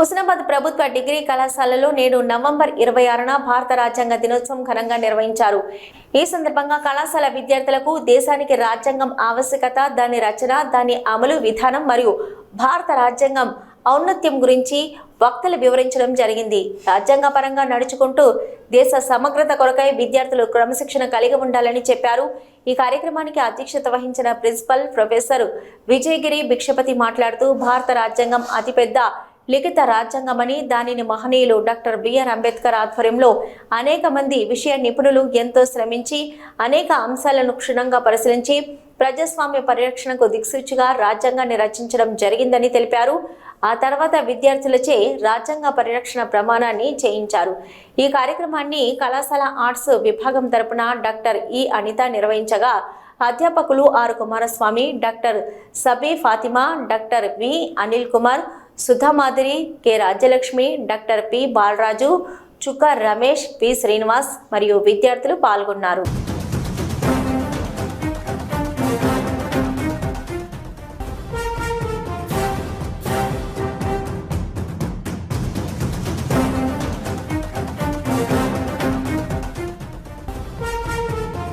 హుస్నాబాద్ ప్రభుత్వ డిగ్రీ కళాశాలలో నేడు నవంబర్ ఇరవై ఆరున భారత రాజ్యాంగ దినోత్సవం ఘనంగా నిర్వహించారు. ఈ సందర్భంగా కళాశాల విద్యార్థులకు దేశానికి రాజ్యాంగం ఆవశ్యకత దాని రచన దాని అమలు విధానం మరియు భారత రాజ్యాంగం ఔన్నత్యం గురించి వక్తలు వివరించడం జరిగింది. రాజ్యాంగ పరంగా నడుచుకుంటూ దేశ సమగ్రత కొరకై విద్యార్థులు క్రమశిక్షణ కలిగి ఉండాలని చెప్పారు. ఈ కార్యక్రమానికి అధ్యక్షత వహించిన ప్రిన్సిపల్ ప్రొఫెసర్ విజయగిరి భిక్షపతి మాట్లాడుతూ భారత రాజ్యాంగం అతిపెద్ద లిఖిత రాజ్యాంగమని దానిని మహనీయులు డాక్టర్ బిఆర్ అంబేద్కర్ ఆధ్వర్యంలో అనేక మంది విషయ నిపుణులు ఎంతో శ్రమించి అనేక అంశాలను క్షుణ్ణంగా పరిశీలించి ప్రజాస్వామ్య పరిరక్షణకు దిక్సూచిగా రాజ్యాంగాన్ని రచించడం జరిగిందని తెలిపారు. ఆ తర్వాత విద్యార్థులచే రాజ్యాంగ పరిరక్షణ ప్రమాణాన్ని చేయించారు. ఈ కార్యక్రమాన్ని కళాశాల ఆర్ట్స్ విభాగం తరపున డాక్టర్ ఈ అనిత నిర్వహించగా అధ్యాపకులు R Kumaraswamy doctor Sabi Fathima doctor V Anil Kumar Sudhamadhuri K Rajyalakshmi doctor P Balaraju Chukka Ramesh P Srinivas మరియు విద్యార్థులు పాల్గొన్నారు.